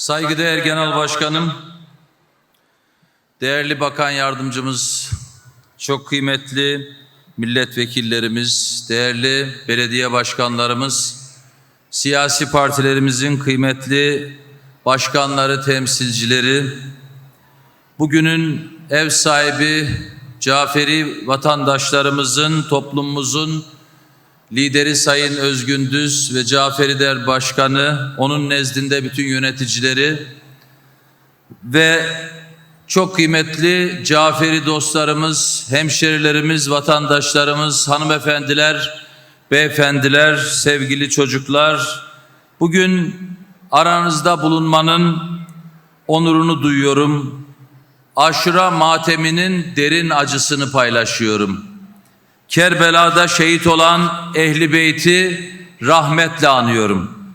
Saygıdeğer Genel Başkanım, değerli Bakan Yardımcımız, çok kıymetli milletvekillerimiz, değerli belediye başkanlarımız, siyasi partilerimizin kıymetli başkanları, temsilcileri, bugünün ev sahibi Caferi vatandaşlarımızın, toplumumuzun lideri Sayın Özgün Düz ve Caferi Der Başkanı, onun nezdinde bütün yöneticileri ve çok kıymetli Caferi dostlarımız, hemşerilerimiz, vatandaşlarımız, hanımefendiler, beyefendiler, sevgili çocuklar, bugün aranızda bulunmanın onurunu duyuyorum. Aşura mateminin derin acısını paylaşıyorum. Kerbela'da şehit olan Ehli Beyt'i rahmetle anıyorum.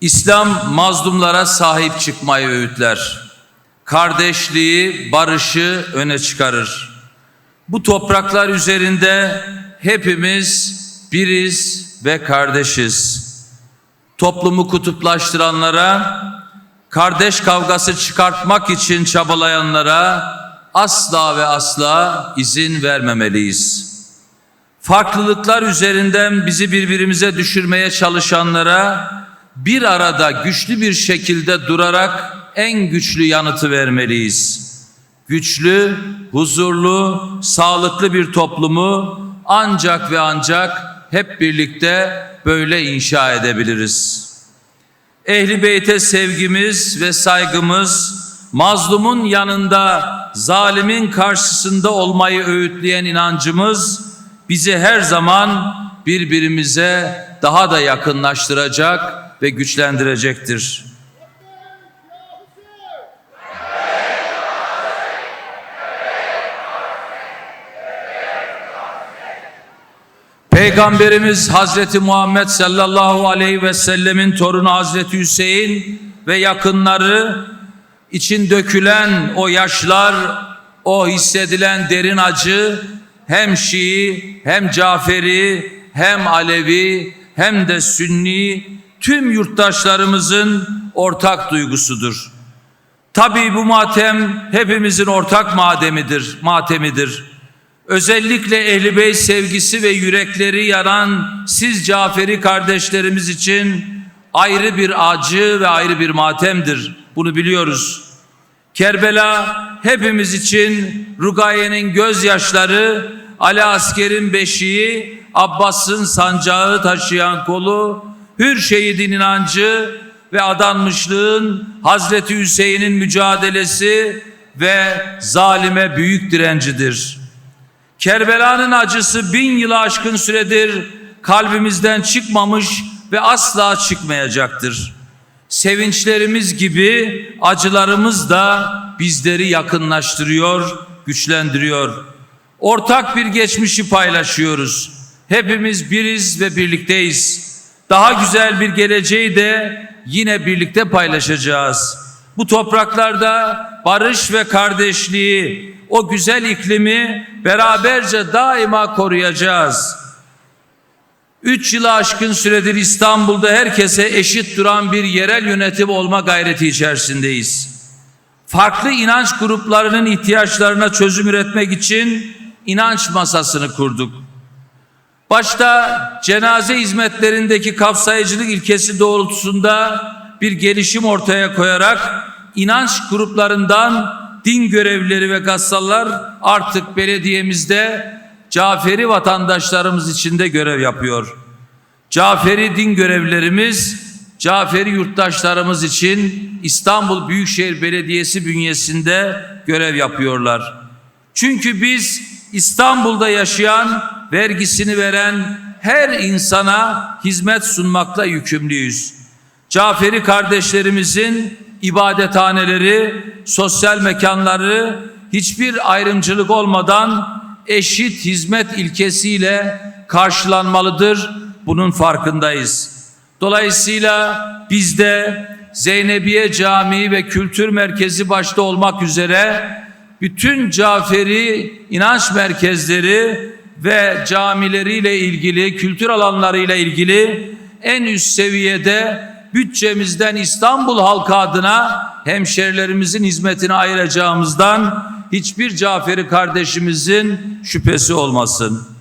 İslam mazlumlara sahip çıkmayı öğütler. Kardeşliği, barışı öne çıkarır. Bu topraklar üzerinde hepimiz biriz ve kardeşiz. Toplumu kutuplaştıranlara, kardeş kavgası çıkartmak için çabalayanlara asla ve asla izin vermemeliyiz. Farklılıklar üzerinden bizi birbirimize düşürmeye çalışanlara bir arada güçlü bir şekilde durarak en güçlü yanıtı vermeliyiz. Güçlü, huzurlu, sağlıklı bir toplumu ancak ve ancak hep birlikte böyle inşa edebiliriz. Ehli beyte sevgimiz ve saygımız, mazlumun yanında, zalimin karşısında olmayı öğütleyen inancımız bizi her zaman birbirimize daha da yakınlaştıracak ve güçlendirecektir. Peygamberimiz Hazreti Muhammed sallallahu aleyhi ve sellemin torunu Hazreti Hüseyin ve yakınları için dökülen o yaşlar, o hissedilen derin acı hem Şii, hem Caferi, hem Alevi, hem de Sünni tüm yurttaşlarımızın ortak duygusudur. Tabii bu matem hepimizin ortak mademidir, matemidir. Özellikle Ehl-i sevgisi ve yürekleri yaran siz Caferi kardeşlerimiz için ayrı bir acı ve ayrı bir matemdir. Bunu biliyoruz. Kerbela hepimiz için Rugaye'nin gözyaşları, Ali Asker'in beşiği, Abbas'ın sancağı taşıyan kolu, Hür şehidin inancı ve adanmışlığın Hazreti Hüseyin'in mücadelesi ve zalime büyük direncidir. Kerbela'nın acısı bin yılı aşkın süredir kalbimizden çıkmamış ve asla çıkmayacaktır. Sevinçlerimiz gibi acılarımız da bizleri yakınlaştırıyor, güçlendiriyor. Ortak bir geçmişi paylaşıyoruz. Hepimiz biriz ve birlikteyiz. Daha güzel bir geleceği de yine birlikte paylaşacağız. Bu topraklarda barış ve kardeşliği, o güzel iklimi beraberce daima koruyacağız. Üç yılı aşkın süredir İstanbul'da herkese eşit duran bir yerel yönetim olma gayreti içerisindeyiz. Farklı inanç gruplarının ihtiyaçlarına çözüm üretmek için inanç masasını kurduk. Başta cenaze hizmetlerindeki kapsayıcılık ilkesi doğrultusunda bir gelişim ortaya koyarak inanç gruplarından din görevlileri ve gassallar artık belediyemizde Caferi vatandaşlarımız için de görev yapıyor. Caferi din görevlilerimiz Caferi yurttaşlarımız için İstanbul Büyükşehir Belediyesi bünyesinde görev yapıyorlar. Çünkü biz İstanbul'da yaşayan, vergisini veren her insana hizmet sunmakla yükümlüyüz. Caferi kardeşlerimizin ibadethaneleri, sosyal mekanları hiçbir ayrımcılık olmadan eşit hizmet ilkesiyle karşılanmalıdır. Bunun farkındayız. Dolayısıyla biz de Zeynebiye Camii ve Kültür Merkezi başta olmak üzere bütün Caferi inanç merkezleri ve camileriyle ilgili, kültür alanlarıyla ilgili en üst seviyede bütçemizden İstanbul halkı adına hemşerilerimizin hizmetine ayıracağımızdan hiçbir Caferi kardeşimizin şüphesi olmasın.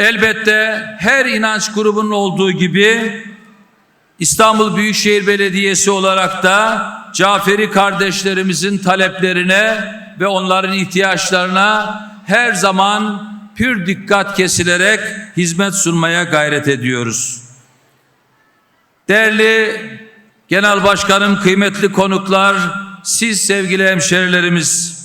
Elbette her inanç grubunun olduğu gibi İstanbul Büyükşehir Belediyesi olarak da Caferi kardeşlerimizin taleplerine ve onların ihtiyaçlarına her zaman pür dikkat kesilerek hizmet sunmaya gayret ediyoruz. Değerli Genel Başkanım, kıymetli konuklar, siz sevgili hemşerilerimiz,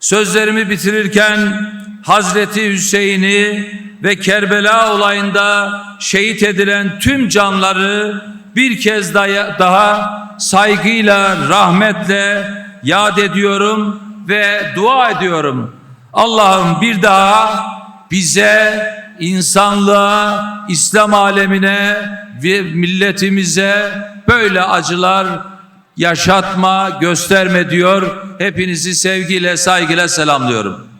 sözlerimi bitirirken Hazreti Hüseyin'i ve Kerbela olayında şehit edilen tüm canları bir kez daha, saygıyla, rahmetle yad ediyorum ve dua ediyorum. Allah'ım bir daha bize, insanlığa, İslam alemine ve milletimize böyle acılar yaşatma, gösterme diyor. Hepinizi sevgiyle, saygıyla selamlıyorum.